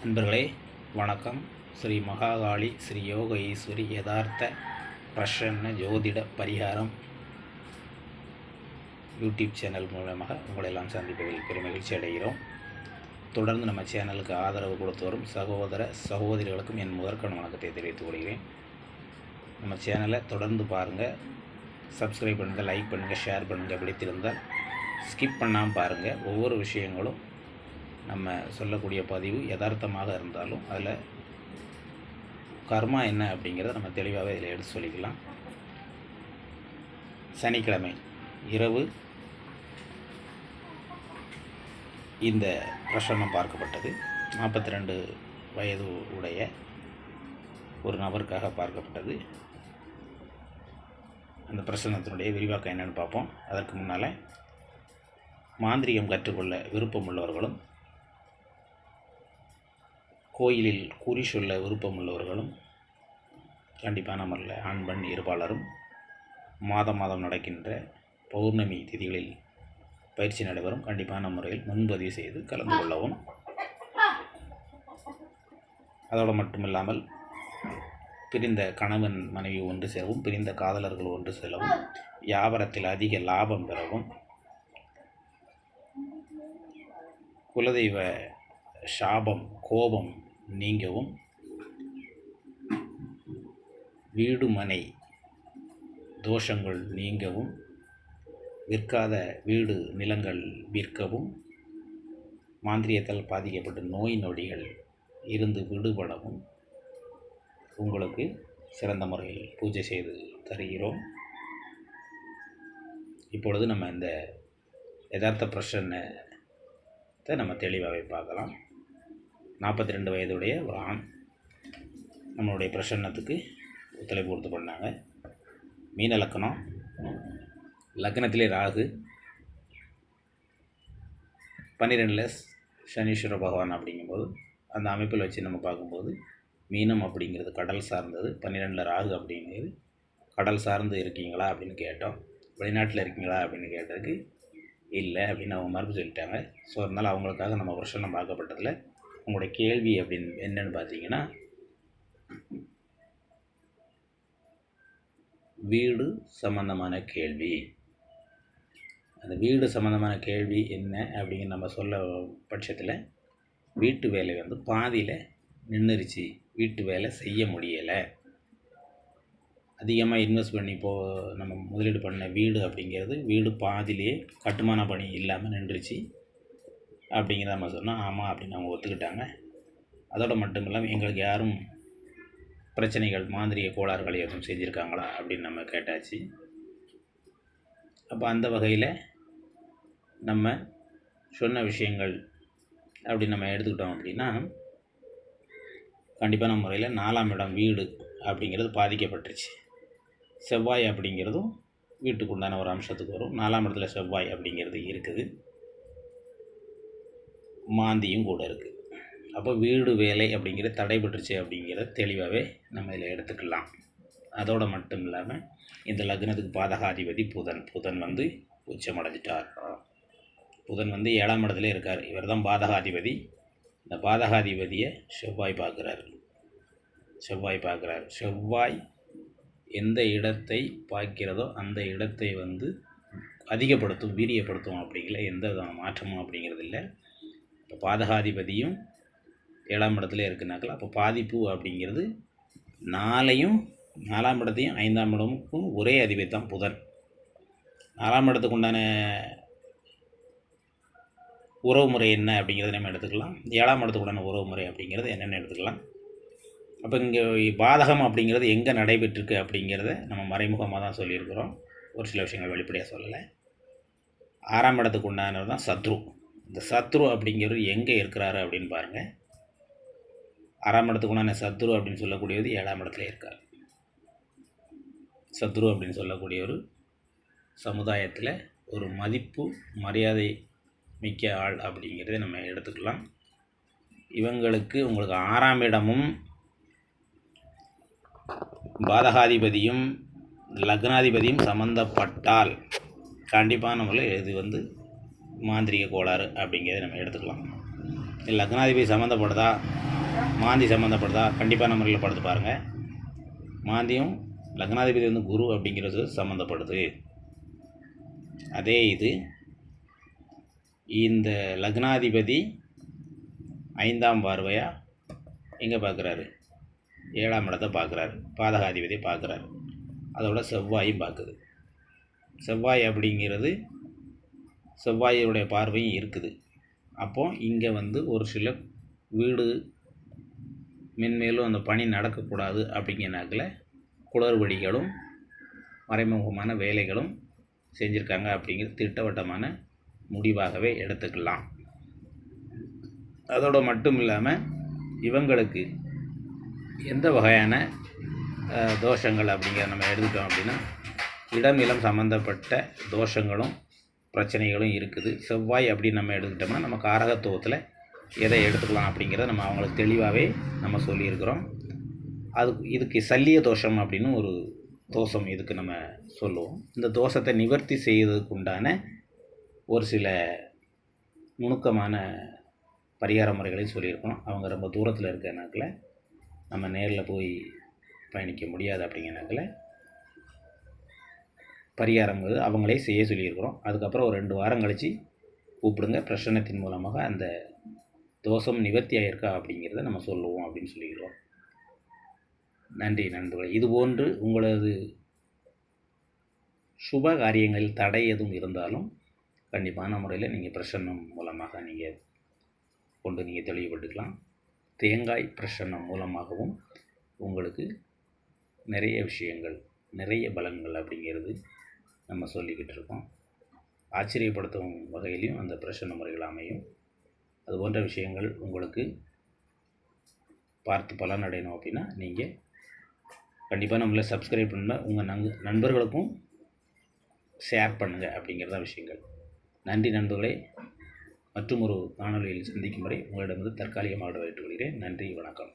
நண்பர்களே வணக்கம். ஸ்ரீ மகாகாளி ஸ்ரீ யோக ஈஸ்வரி யதார்த்த பிரசன்ன ஜோதிட பரிகாரம் யூடியூப் சேனல் மூலமாக உங்களை எல்லாம் சந்திப்பதில் பெருமகிழ்ச்சி அடைகிறோம். தொடர்ந்து நம்ம சேனலுக்கு ஆதரவு கொடுத்து வரும் சகோதர சகோதரிகளுக்கும் என் முதற்கண் வணக்கத்தை தெரிவித்துக் கொள்கிறேன். நம்ம சேனலை தொடர்ந்து பாருங்கள் சப்ஸ்கிரைப் பண்ணுங்கள் லைக் பண்ணுங்கள் ஷேர் பண்ணுங்கள் பிடித்திருந்தால் ஸ்கிப் பண்ணாமல் பாருங்கள் ஒவ்வொரு விஷயங்களும் நம்ம சொல்லக்கூடிய பதிவு யதார்த்தமாக இருந்தாலும் அதில் கர்மா என்ன அப்படிங்கிறத நம்ம தெளிவாகவே இதில் எடுத்து சொல்லிக்கலாம். சனிக்கிழமை இரவு இந்த பிரசன்னம் பார்க்கப்பட்டது. நாற்பத்தி ரெண்டு வயது உடைய ஒரு நபருக்காக பார்க்கப்பட்டது. அந்த பிரசன்னத்தினுடைய விரிவாக்கம் என்னென்னு பார்ப்போம். அதற்கு முன்னால் மாந்திரிகம் கற்றுக்கொள்ள விருப்பம் உள்ளவர்களும் கோயிலில் கூறி சொல்ல விருப்பம் உள்ளவர்களும் கண்டிப்பான முறையில் ஆண் பெண் இருபாலரும் மாதம் மாதம் நடக்கின்ற பௌர்ணமி திதிகளில் பயிற்சி நடைபெறும். கண்டிப்பான முறையில் முன்பதிவு செய்து கலந்து கொள்ளவும். அதோடு மட்டுமில்லாமல் பிரிந்த கணவன் மனைவி ஒன்று சேரவும் பிரிந்த காதலர்கள் ஒன்று செல்லவும் வியாபாரத்தில் அதிக லாபம் பெறவும் குலதெய்வ சாபம் கோபம் நீங்கவும் வீடு மனை தோஷங்கள் நீங்கவும் விற்காத வீடு நிலங்கள் விற்கவும் மாந்திரியத்தால் பாதிக்கப்பட்ட நோய் நொடிகள் இருந்து விடுபடவும் உங்களுக்கு சிறந்த முறையில் பூஜை செய்து தருகிறோம். இப்பொழுது நம்ம இந்த யதார்த்த பிரச்சனை நம்ம தெளிவாகவே பார்க்கலாம். நாற்பத்தி ரெண்டு வயதுடைய ஒரு ஆண் நம்மளுடைய பிரசன்னத்துக்கு ஒத்துழைப்பு கொடுத்து பண்ணாங்க மீன லக்கணம் லக்னத்திலே ராகு பன்னிரெண்டில் சனீஸ்வர பகவான் அப்படிங்கும்போது அந்த அமைப்பில் வச்சு நம்ம பார்க்கும்போது மீனம் அப்படிங்கிறது கடல் சார்ந்தது பன்னிரெண்டில் ராகு அப்படிங்கிறது கடல் சார்ந்து இருக்கீங்களா அப்படின்னு கேட்டோம். வெளிநாட்டில் இருக்கீங்களா அப்படின்னு கேட்டதுக்கு இல்லை அப்படின்னு அவங்க மறுப்பு சொல்லிட்டாங்க. ஸோ அதனால் அவங்களுக்காக நம்ம பிரசனம் பார்க்கப்பட்டதில் உங்களுடைய கேள்வி அப்படின்னு என்னன்னு பார்த்தீங்கன்னா வீடு சம்பந்தமான கேள்வி. அந்த வீடு சம்மந்தமான கேள்வி என்ன அப்படிங்கிற நம்ம சொல்ல பட்சத்தில் வீட்டு வேலை வந்து பாதியில் நின்றுருச்சு வீட்டு வேலை செய்ய முடியலை. அதிகமாக இன்வெஸ்ட் பண்ணி போ நம்ம முதலீடு பண்ண வீடு அப்படிங்கிறது வீடு பாதியிலே கட்டுமான பணி இல்லாமல் நின்றுச்சு. அப்படிங்கிறத நம்ம சொன்னால் ஆமாம் அப்படின்னு அவங்க ஒத்துக்கிட்டாங்க. அதோடு மட்டும் இல்லாமல் எங்களுக்கு யாரும் பிரச்சனைகள் மாந்திரிய கோளாறுகளை எதுவும் செஞ்சுருக்காங்களா அப்படின்னு நம்ம கேட்டாச்சு. அப்போ அந்த வகையில் நம்ம சொன்ன விஷயங்கள் அப்படி நம்ம எடுத்துக்கிட்டோம் அப்படின்னா கண்டிப்பான முறையில் நாலாம் இடம் வீடு அப்படிங்கிறது பாதிக்கப்பட்டுருச்சு. செவ்வாய் அப்படிங்கிறதும் வீட்டுக்கு உண்டான ஒரு அம்சத்துக்கு வரும். நாலாம் இடத்துல செவ்வாய் அப்படிங்கிறது இருக்குது. மாந்தியும் கூட இருக்குது அப்போ வீடு வேலை அப்படிங்கிறது தடைபட்டுருச்சு அப்படிங்கிறத தெளிவாகவே நம்ம இதில் எடுத்துக்கலாம். அதோடு மட்டும் இல்லாமல் இந்த லக்னத்துக்கு பாதகாதிபதி புதன். புதன் வந்து உச்சமடைஞ்சிட்டார். புதன் வந்து ஏழாம் இடத்துல இருக்கார். இவர் தான் பாதகாதிபதி. இந்த பாதகாதிபதியை செவ்வாய் பார்க்குறாரு. செவ்வாய் பார்க்குறாரு. செவ்வாய் எந்த இடத்தை பார்க்கிறதோ அந்த இடத்தை வந்து அதிகப்படுத்தும் வீரியப்படுத்தும் அப்படிங்கிற எந்த மாற்றமும் அப்படிங்கிறது இல்லை. இப்போ பாதகாதிபதியும் ஏழாம் இடத்துல இருக்குனாக்கல அப்போ பாதிப்பு அப்படிங்கிறது நாளையும் நாலாம் இடத்தையும் ஐந்தாம் இடமுக்கும் ஒரே அதிபதி தான் புதன். நாலாம் இடத்துக்கு உண்டான உறவு முறை என்ன அப்படிங்கிறத நம்ம எடுத்துக்கலாம். ஏழாம் இடத்துக்குடான உறவு முறை அப்படிங்கிறது என்னென்னு எடுத்துக்கலாம். அப்போ இங்கே பாதகம் அப்படிங்கிறது எங்கே நடைபெற்றிருக்கு அப்படிங்கிறத நம்ம மறைமுகமாக தான் சொல்லியிருக்கிறோம். ஒரு சில விஷயங்கள் வெளிப்படையாக சொல்லலை. ஆறாம் இடத்துக்கு உண்டானது தான் சத்ரு. இந்த சத்ரு அப்படிங்கிறது எங்கே இருக்கிறாரு அப்படின்னு பாருங்கள் ஆறாம் இடத்துக்குண்டான சத்ரு அப்படின்னு சொல்லக்கூடியது ஏழாம் இடத்துல இருக்கார். சத்ரு அப்படின்னு சொல்லக்கூடிய ஒரு சமுதாயத்தில் ஒரு மதிப்பு மரியாதை மிக்க ஆள் அப்படிங்கிறத நம்ம எடுத்துக்கலாம். இவங்களுக்கு உங்களுக்கு ஆறாம் இடமும் பாதகாதிபதியும் லக்னாதிபதியும் சம்மந்தப்பட்டால் கண்டிப்பாக நம்மள இது வந்து மாந்திரிக கோளாறு அப்படிங்கிறத நம்ம எடுத்துக்கலாம். லக்னாதிபதி சம்மந்தப்படுதா மாந்தி சம்மந்தப்படுதா கண்டிப்பான முறையில் படுத்து பாருங்கள் மாந்தியும் லக்னாதிபதி வந்து குரு அப்படிங்கிறது சம்மந்தப்படுது அதே இது இந்த லக்னாதிபதி ஐந்தாம் பார்வையாக எங்கே பார்க்குறாரு ஏழாம் இடத்தை பார்க்குறாரு பாதகாதிபதியை பார்க்குறாரு அதோட செவ்வாயும் பார்க்குது செவ்வாய் அப்படிங்கிறது செவ்வாயுடைய பார்வையும் இருக்குது. அப்போ இங்கே வந்து ஒரு சில வீடு மென்மேலும் அந்த பணி நடக்கக்கூடாது அப்படிங்கிறனாக்கில் குளறுபடிகளும் மறைமுகமான வேலைகளும் செஞ்சுருக்காங்க அப்படிங்கிற திட்டவட்டமான முடிவாகவே எடுத்துக்கலாம். அதோடு மட்டும் இல்லாமல் இவங்களுக்கு எந்த வகையான தோஷங்கள் அப்படிங்கிற நம்ம எடுத்துட்டோம் அப்படின்னா இடம் இளம் சம்மந்தப்பட்ட தோஷங்களும் பிரச்சனைகளும் இருக்குது. செவ்வாய் அப்படின்னு நம்ம எடுத்துக்கிட்டோம்னா நம்ம காரகத்துவத்தில் எதை எடுத்துக்கலாம் அப்படிங்கிறத நம்ம அவங்களுக்கு தெளிவாகவே நம்ம சொல்லியிருக்கிறோம். அது இதுக்கு சல்லிய தோஷம் அப்படின்னு ஒரு தோஷம் இதுக்கு நம்ம சொல்லுவோம். இந்த தோஷத்தை நிவர்த்தி செய்வதற்கு உண்டான ஒரு சில நுணுக்கமான பரிகார முறைகளையும் சொல்லியிருக்கணும். அவங்க ரொம்ப தூரத்தில் இருக்கிறனாக்கில் நம்ம நேரில் போய் பயணிக்க முடியாது அப்படிங்கிறனாக்கில் பரிகாரம் அவங்களே செய்ய சொல்லியிருக்கிறோம். அதுக்கப்புறம் ஒரு ரெண்டு வாரம் கழித்து கூப்பிடுங்க. பிரசன்னத்தின் மூலமாக அந்த தோஷம் நிவர்த்தி ஆயிருக்கா அப்படிங்கிறத நம்ம சொல்லுவோம் அப்படின்னு சொல்லிக்கிறோம் நன்றி நண்பர்களே. இதுபோன்று உங்களது சுப காரியங்களில் தடை எதுவும் இருந்தாலும் கண்டிப்பான முறையில் நீங்கள் பிரசன்னம் மூலமாக நீங்கள் கொண்டு நீங்கள் தெளிவுபட்டுக்கலாம் தேங்காய் பிரசன்னம் மூலமாகவும் உங்களுக்கு நிறைய விஷயங்கள் நிறைய பலன்கள் அப்படிங்கிறது நம்ம சொல்லிக்கிட்டு இருக்கோம். ஆச்சரியப்படுத்தும் வகையிலையும் அந்த பிரசன்ன முறைகள் அமையும். அது போன்ற விஷயங்கள் உங்களுக்கு பார்த்து பலன் அடையணும் அப்படின்னா நீங்கள் கண்டிப்பாக நம்மளை சப்ஸ்கிரைப் பண்ணால் உங்கள் நங் நண்பர்களுக்கும் ஷேர் பண்ணுங்கள் அப்படிங்கிறத விஷயங்கள். நன்றி நண்பர்களே. மற்றும் ஒரு காணொலியில் சந்திக்கும் வரை உங்களிடமிருந்து தற்காலிகமாக விட்டுக்கொள்கிறேன் நன்றி வணக்கம்.